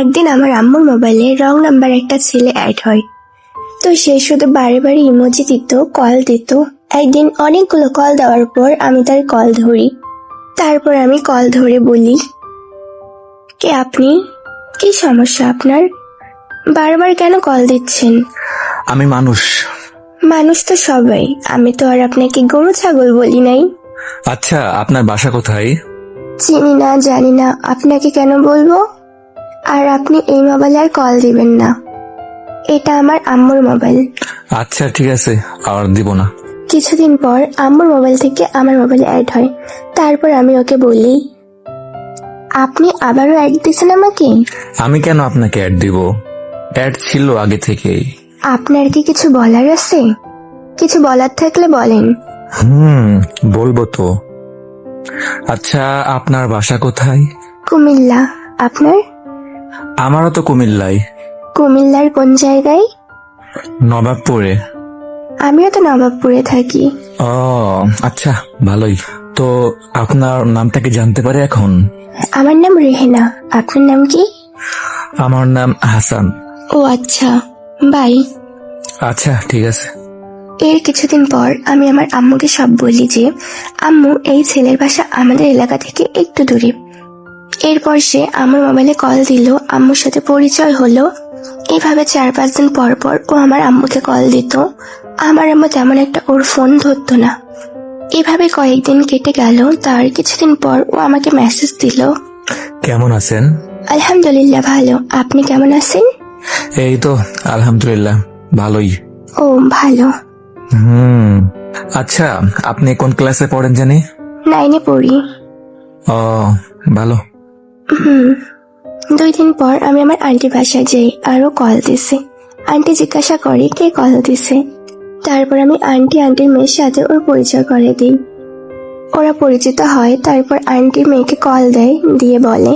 একদিন আমার আম্মুর মোবাইলে রং নাম্বার একটা ছেলে অ্যাড হয়। তো সে শুধু বারে বারে ইমোজি দিত কল দিত। একদিন অনেকগুলো কল দেওয়ার পর আমি তার কল ধরি। তারপর আমি কল ধরে বলি কে আপনি? কি সমস্যা আপনার? বারবার কেন কল দিচ্ছেন? আমি মানুষ। মানুষ তো সবাই। আমি তো আর আপনাকে গরু ছাগল বলি নাই। আচ্ছা আপনার বাসা কোথায়? চিনি না জানি না। আপনাকে কেন বলব? আর আপনি এই মোবাইলে আর কল দিবেন না। এটা আমার আম্মুর মোবাইল আচ্ছা ঠিক আছে। আর দিব না। কিছুদিন পর আম্মুর মোবাইল থেকে আমার মোবাইলে অ্যাড হয়। তারপর আমি ওকে বলি আপনি আবারও অ্যাড দিয়েছেন আমাকে? আমি কেন আপনাকে অ্যাড দিব? অ্যাড ছিল আগে থেকেই। আপনার কি কিছু বলার আছে? কিছু বলার থাকলে বলেন। হুম বলব তো। আচ্ছা আপনার বাসা কোথায়? কুমিল্লা। আপনার? আমারও তো কুমিল্লায় কুমিল্লার কোন জায়গায়? নবাবপুরে। আমিও তো নবাবপুরে থাকি। ও আচ্ছা ভালোই। তো আপনার নামটা কি জানতে পারি এখন? আমার নাম রেহেনা। আপনার নাম কি? আমার নাম হাসান। ও আচ্ছা। বাই। আচ্ছা ঠিক আছে। এর কিছুদিন পর আমি আমার আম্মুকে সব বলি যে আম্মু এই ছেলের বাসা আমাদের এলাকা থেকে একটু দূরে। এরপর সে আমার মোবাইলে কল দিল আম্মুর সাথে পরিচয় হলো। এভাবে চার পাঁচ দিন পর পর ও আমার আম্মুকে কল দিত। আমার আম্মু তেমন একটা ওর ফোন ধরতো না। এভাবে কয়েকদিন কেটে গেল তার কিছুদিন পর ও আমাকে মেসেজ দিল। কেমন আছেন? আলহামদুলিল্লাহ ভালো। আপনি কেমন আছেন? এই তো আলহামদুলিল্লাহ ভালোই। ও ভালো। হুম আচ্ছা আপনি কোন ক্লাসে পড়েন জানি? নাইনে পড়ি। ও ভালো। দুই দিন পর আমি আমার আন্টি বাসায় যাই আরও কল দিছে। আন্টি জিজ্ঞাসা করে কে কল দিছে? তারপর আমি আন্টি আন্টির মেয়ের সাথে ওর পরিচয় করে দিই। ওরা পরিচিত হয় তারপর আন্টি মেয়েকে কল দেয় দিয়ে বলে।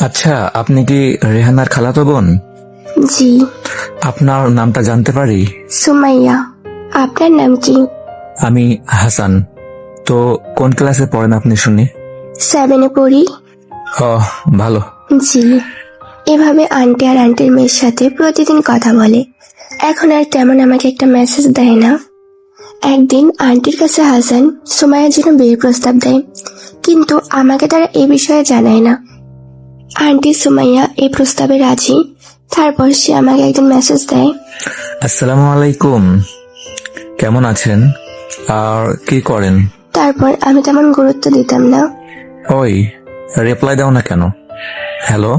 আচ্ছা আপনি কি রেহানার খালাতো বোন? জি। আপনার নামটা জানতে পারি? সুমাইয়া। আপনার নাম কি? আমি হাসান। তো কোন ক্লাসে পড়েন আপনি শুনি? সেভেনে পড়ি। ও ভালো। জি। এভাবে আন্টি আর আন্টির মেয়ের সাথে প্রতিদিন কথা বলে। এখন আর তেমন আমাকে একটা মেসেজ দেয় না। একদিন আন্টির কাছে হাসান সুমাইয়ার জন্য বিয়ের প্রস্তাব দেয়। কিন্তু আমাকে তারা এই বিষয়ে জানায় না। আন্টি সুমাইয়া এই প্রস্তাবে রাজি। তারপর সে আমাকে একদিন মেসেজ দেয়। আসসালামু আলাইকুম। কেমন আছেন? আর কি করেন? তারপর আমি তেমন গুরুত্ব দিতাম না। ওই রিপ্লাই দাও না কেন? হ্যালো